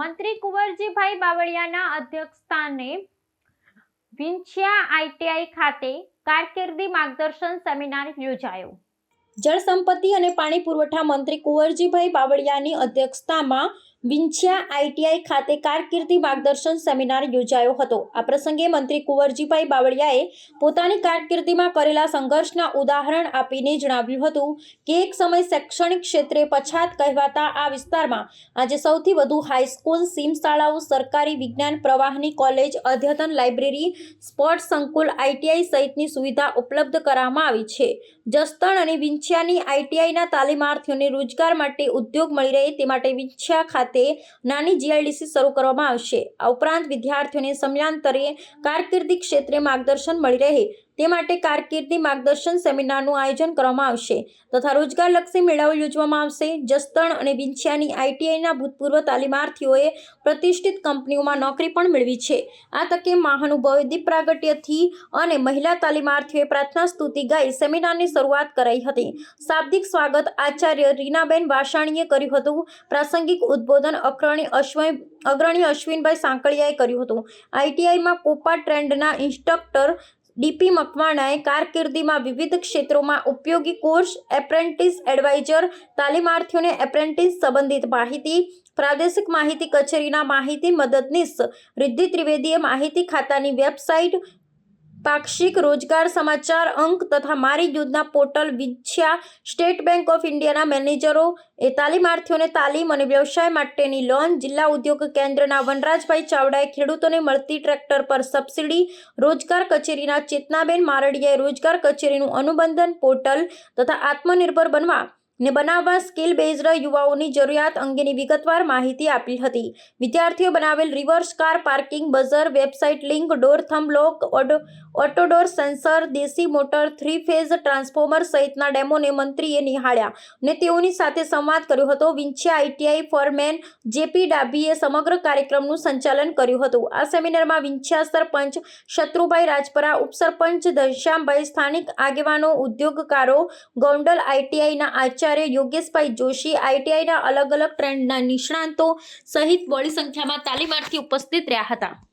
મંત્રી કુંવરજીભાઈ બાવળિયાના અધ્યક્ષસ્થાને વિંછિયા આઈટીઆઈ ખાતે કારકિર્દી માર્ગદર્શન સેમિનાર યોજાયો. જળ સંપત્તિ અને પાણી પુરવઠા મંત્રી કુંવરજીભાઈ બાવળિયાની અધ્યક્ષતામાં વિંછિયા આઈટીઆઈ ખાતે કારકિર્દી માર્ગદર્શન સેમિનાર યોજાયો હતો. આ પ્રસંગે મંત્રી કુંવરજીભાઈ બાવળિયાએ પોતાની કારકિર્દીમાં કરેલા સંઘર્ષના ઉદાહરણ આપીને જણાવ્યું હતું કે એક સમય શૈક્ષણિક ક્ષેત્રે પછાત કહેવાતા આ વિસ્તારમાં આજે સૌથી વધુ હાઈસ્કૂલ સીમ શાળાઓ, સરકારી વિજ્ઞાન પ્રવાહની કોલેજ, અદ્યતન લાઇબ્રેરી, સ્પોર્ટ્સ સંકુલ આઈટીઆઈ સહિતની સુવિધા ઉપલબ્ધ કરવામાં આવી છે. જસદણ અને વિંછિયાની આઈટીઆઈના તાલીમાર્થીઓને રોજગાર માટે ઉદ્યોગ મળી રહે તે માટે વિંછિયા ખાતે નાની જીઆઈડીસી શરૂ કરવામાં આવશે. આ ઉપરાંત વિદ્યાર્થીઓને સમયાંતરે કારકિર્દી ક્ષેત્રે માર્ગદર્શન મળી રહે. તે માટે કારકિર્દી માર્ગદર્શન સેમિનારનું આયોજન કરવામાં આવશે તથા રોજગારલક્ષી મેળાઓ યોજવામાં આવશે. જસદણ અને વિંછિયાની આઈટીઆઈના ભૂતપૂર્વ તાલીમાર્થીઓએ પ્રતિષ્ઠિત કંપનીઓમાં નોકરી પણ મેળવી છે. આ તકે મહાનુભાવે દીપ પ્રાગટ્યથી અને મહિલા તાલીમાર્થીઓએ પ્રાર્થના સ્તુતિ ગાઈ સેમિનારની શરૂઆત કરાઈ હતી. શાબ્દિક સ્વાગત આચાર્ય રીનાબેન વાસાણીએ કર્યું હતું. પ્રાસંગિક ઉદ્બોધન અગ્રણી અશ્વય, અગ્રણી અશ્વિનભાઈ સાંકળિયાએ કર્યું હતું. આઈટીઆઈમાં કોપા ટ્રેન્ડના ઇન્સ્ટ્રક્ટર ડીપી મકવાણાએ કારકિર્દીમાં વિવિધ ક્ષેત્રોમાં ઉપયોગી કોર્સ, એપ્રેન્ટિસ એડવાઇઝર, તાલીમાર્થીઓને એપ્રેન્ટિસ સંબંધિત માહિતી, પ્રાદેશિક માહિતી કચેરીના માહિતી મદદનીશ, રિદ્ધિ ત્રિવેદીએ માહિતી ખાતાની વેબસાઇટ પાક્ષિક રોજગાર સમાચાર અંક તથા મારી યોજના પોર્ટલ વિછ્યા સ્ટેટ બેંક ઓફ ઇન્ડિયાના મેનેજરો એ તાલીમાર્થીઓને તાલીમ અને વ્યવસાય માટેની લોન જિલ્લા ઉદ્યોગ કેન્દ્રના વનરાજભાઈ ચાવડાએ ખેડૂતોને મળતી ટ્રેક્ટર પર સબસિડી, રોજગાર કચેરીના ચેતનાબેન મારડિયાએ રોજગાર કચેરીનું અનુબંધન પોર્ટલ તથા આત્મનિર્ભર બનવા ને બનાવવા સ્કિલ બેઝડ યુવાઓની જરૂરિયાત અંગેની વિગતવાર માહિતી આપી હતી. વિદ્યાર્થીઓ બનાવેલ reverse car parking, buzzer, website link, door thumb lock auto door sensor, દેશી મોટર થ્રી ફેઝ ટ્રાન્સફોર્મર સહિતના ડેમોને મંત્રીએ નિહાળ્યા ને તેઓની સાથે સંવાદ કર્યો હતો. Vinchhiya ITI foreman J P સમગ્ર કાર્યક્રમનું સંચાલન કર્યું હતું. આ સેમિનારમાં વિંછિયા સરપંચ શત્રુભાઈ રાજપરા, ઉપસરપંચ ઘનશ્યામભાઈ સ્થાનિક આગેવાનો, ઉદ્યોગકારો, ગોંડલ આઈટીઆઈના આચાર્ય યોગેશભાઈ જોશી આઈટીઆઈના અલગ અલગ ટ્રેન્ડના નિષ્ણાંતો સહિત બહોળી સંખ્યામાં તાલીમાર્થી ઉપસ્થિત રહ્યા હતા.